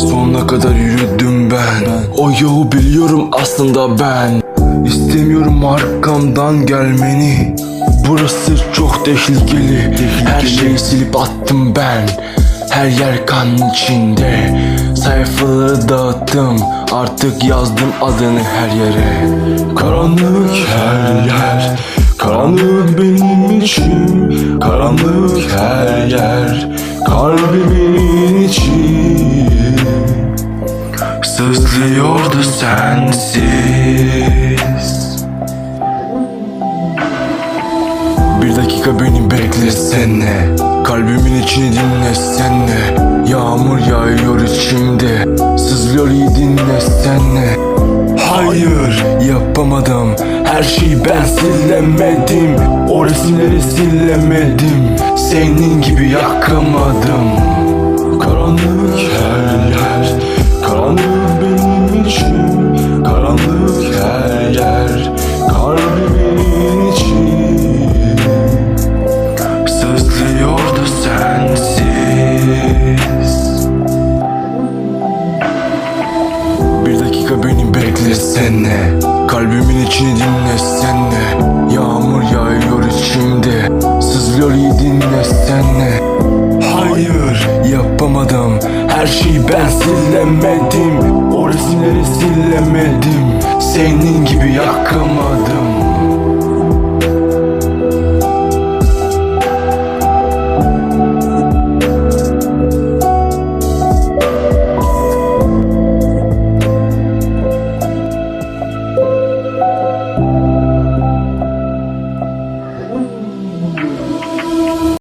Sonuna kadar yürüdüm ben. O yolu biliyorum aslında ben. İstemiyorum arkamdan gelmeni. Burası çok tehlikeli. Her şeyi silip attım ben. Her yer kan içinde. Sayfaları dağıttım. Artık yazdım adını her yere. Karanlık her yer. Karanlık benim içim Karanlık her yer. Kalbimin içi Sızlıyordu sensiz. Bir dakika beni beklesene. Kalbimin içini dinlesene. Yağmur yağıyor içimde. Sızlıyor iyi dinlesene. Hayır yapamadım. Her şeyi ben silemedim O resimleri silemedim Senin gibi yakamadım beklesene Kalbimin içini dinlesene Yağmur yağıyor içimde. Sızlıyor iyi dinlesene Hayır yapamadım. Her şeyi ben silemedim O resimleri silemedim Senin gibi yakamadım